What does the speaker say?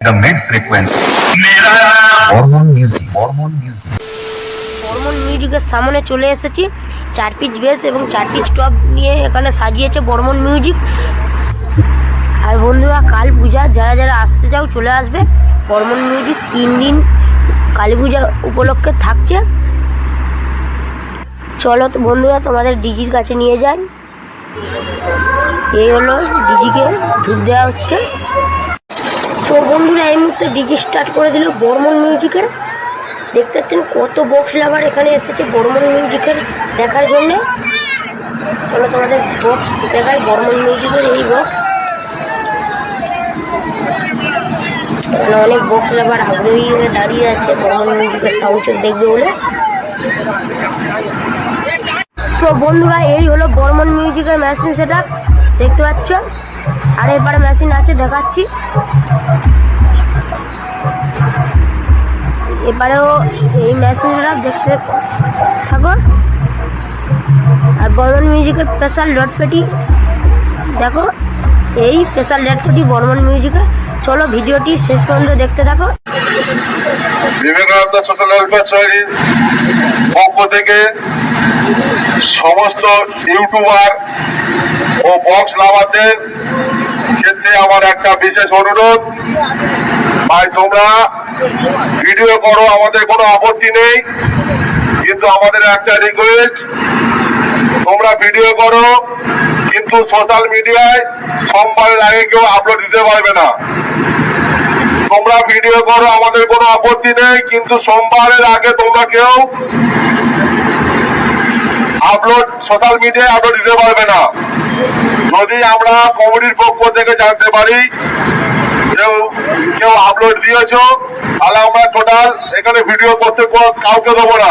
the mid frequency. Hormone music. Hormone music. Barman মিউজিকের সামনে চলে এসেছি চার পিচ বেস এবং চার পিচ টপ নিয়ে এখানে সাজিয়েছে বর্মন মিউজিক আর বন্ধুরা কাল পূজা যারা যারা আসতে চাও চলে আসবে বর্মন মিউজিক তিন দিন কালী পূজা উপলক্ষে থাকছে চলো তো বন্ধুরা তোমাদের ডিজির কাছে নিয়ে যাই এই হলো ডিজিকে ধূপ দেওয়া হচ্ছে তো বন্ধুরা, এই মুহূর্তে ডিজি স্টার্ট করে দিল বর্মন মিউজিকের দেখতে পাচ্ছেন কত বক্স লাভার এখানে এসেছে বর্মন মিউজিকের দেখার জন্য। চলো তোমাদের বক্স দেখাই বর্মন মিউজিকের এই বক্স এখানে অনেক বক্স লাভার আগ্রহী হয়ে দাঁড়িয়ে আছে বর্মন মিউজিকের সাউন্ড দেখবে বলে। তো বন্ধুরা, এই হলো বর্মন মিউজিকের মেশিন সেটা দেখতে পাচ্ছ? আর এবারে মেশিন আছে, দেখাচ্ছি। এবারেও এই মেশিনটা দেখতে থাকো। আর বর্মন মিউজিকের স্পেশাল ডট পেটি দেখো, এই স্পেশাল ডট পেটি বর্মন মিউজিকের চলো ভিডিওটি শেষ পর্যন্ত দেখতে থাকো। বিবেকানন্দ পক্ষ থেকে সমস্ত ইউটিউবার ও বক্স লাভারদের ক্ষেত্রে আমার একটা বিশেষ অনুরোধ। ভাই, তোমরা ভিডিও করো, আমাদের কোনো আপত্তি নেই। কিন্তু আমাদের একটা রিকোয়েস্ট তোমরা ভিডিও করো, কিন্তু সোশ্যাল মিডিয়ায় সোমবারের আগে কেউ আপলোড দিতে পারবে না। তোমরা ভিডিও করো, আমাদের কোনো আপত্তি নেই, কিন্তু সোমবারের আগে তোমরা কেউ আপলোড সোশ্যাল মিডিয়ায় আপলোড দিতে পারবে না। যদি আমরা কমিটির পক্ষ থেকে জানতে পারি, কেউ আপলোড দিয়েছ, তাহলে আমরা টোটাল এখানে ভিডিও করতে কাউকে দেবো না।